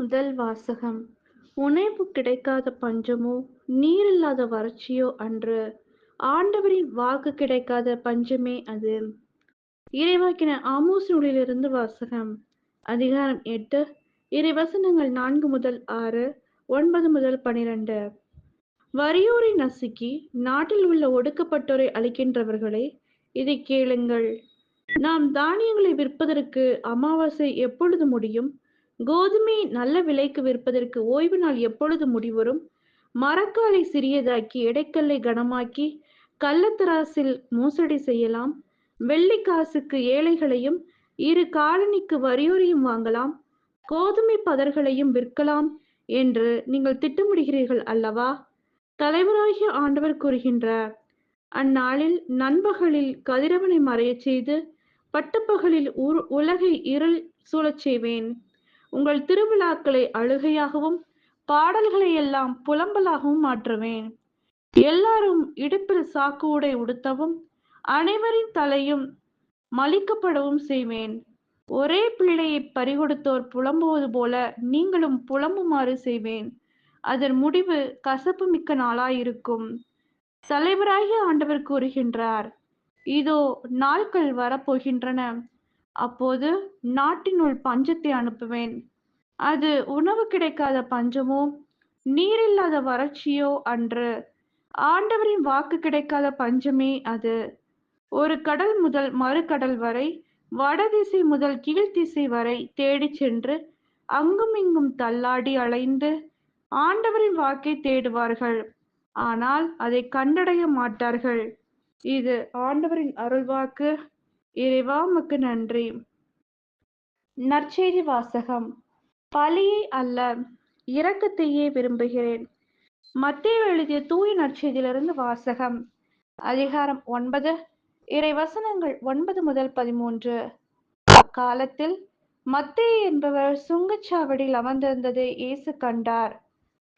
முதல் வாசகம். உணவு கிடைக்காத பஞ்சமோ நீரில்லாத வறட்சியோ அன்று. ஆண்டவரின் வாக்கு கிடைக்காத பஞ்சமே அது. இறைவாக்கின ஆமோஸ் நூலிலிருந்து வாசகம். அதிகாரம் எட்டு இறைவசனங்கள் நான்கு முதல் ஆறு ஒன்பது முதல் பனிரெண்டு. வறியோரை நசுக்கி நாட்டில் உள்ள ஒடுக்கப்பட்டோரை அளிக்கின்றவர்களே இதை கேளுங்கள். நாம் தானியங்களை விற்பதற்கு அமாவாசை எப்பொழுது முடியும்? கோதுமை நல்ல விலைக்கு விற்பதற்கு ஓய்வு நாள் எப்பொழுது முடிவரும் மரக்காலை சிறியதாக்கி எடைக்கல்லை கனமாக்கி கள்ளத்தராசில் மோசடி செய்யலாம். வெள்ளி காசுக்கு ஏழைகளையும் இரு காலனிக்கு வரியோரையும் வாங்கலாம். கோதுமை பதர்களையும் விற்கலாம் என்று நீங்கள் திட்டமிடுகிறீர்கள் அல்லவா? தலைவராகிய ஆண்டவர் கூறுகின்றார் அந்நாளில் நண்பகலில் கதிரவனை மறையச் செய்து பட்டப்பகலில் உலகை இருள் சூழச் செய்வேன். உங்கள் திருவிழாக்களை அழுகையாகவும் பாடல்களை எல்லாம் புலம்பலாகவும் மாற்றுவேன். எல்லாரும் இடுப்பில் சாக்கு உடை உடுத்தவும் அனைவரின் தலையும் மலிக்கப்படவும் செய்வேன். ஒரே பிள்ளையை பறிகொடுத்தோர் புலம்புவது போல நீங்களும் புலம்புமாறு செய்வேன். அதன் முடிவு கசப்பு மிக்க நாளாயிருக்கும். தலைவராகிய ஆண்டவர் கூறுகின்றார் இதோ நாட்கள் வரப்போகின்றன. அப்போது நாட்டினுள் பஞ்சத்தை அனுப்புவேன். அது உணவு கிடைக்காத பஞ்சமோ நீரில்லாத வறட்சியோ அன்று. ஆண்டவரின் வாக்கு கிடைக்காத பஞ்சமே அது. ஒரு கடல் முதல் மறுகடல் வரை வடதிசை முதல் கீழ்த்திசை வரை தேடிச் சென்று அங்கும் இங்கும் தள்ளாடி அலைந்து ஆண்டவரின் வாக்கை தேடுவார்கள். ஆனால் அதை கண்டடைய மாட்டார்கள். இது ஆண்டவரின் அருள்வாக்கு. இறைவாமக்கு நன்றி. நற்செய்தி வாசகம். பலியை அல்ல இரக்கத்தையே விரும்புகிறேன். மத்திய எழுதிய தூய நற்செய்தியிலிருந்து வாசகம். அதிகாரம் ஒன்பது இறை வசனங்கள் ஒன்பது முதல் பதிமூன்று. அக்காலத்தில் மத்தே என்பவர் சுங்கச்சாவடியில் அமர்ந்திருந்ததை இயேசு கண்டார்.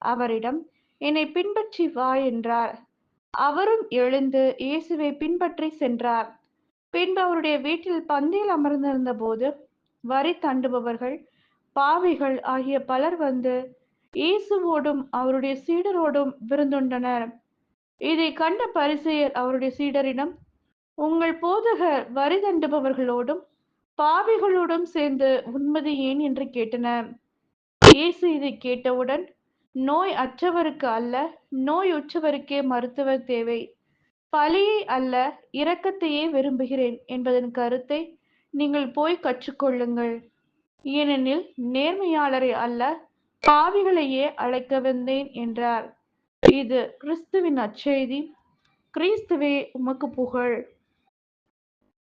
அவரிடம் என்னை பின்பற்றி வா என்றார். அவரும் எழுந்து இயேசுவை பின்பற்றி சென்றார். பின்பு அவருடைய வீட்டில் பந்தியில் அமர்ந்திருந்த போது வரி தண்டுபவர்கள் பாவிகள் ஆகிய பலர் வந்து இயேசுவோடும் அவருடைய சீடரோடும் விருந்துண்டனர். இதை கண்ட பரிசெயர் அவருடைய சீடரிடம் உங்கள் போதகர் வரி தண்டுபவர்களோடும் பாவிகளோடும் சேர்ந்து உண்மது ஏன் என்று கேட்டனர். இயேசு இதை கேட்டவுடன் நோய் அற்றவருக்கு அல்ல நோய் உற்றவருக்கே மருத்துவர் தேவை. பழியை அல்ல இரக்கத்தையே விரும்புகிறேன் என்பதன் கருத்தை நீங்கள் போய் கற்றுக்கொள்ளுங்கள். ஏனெனில் நேர்மையாளரை அல்ல பாவிகளையே அழைக்க வந்தேன் என்றார். இது கிறிஸ்துவின் அச்செய்தி. கிறிஸ்துவே உமக்கு புகழ்.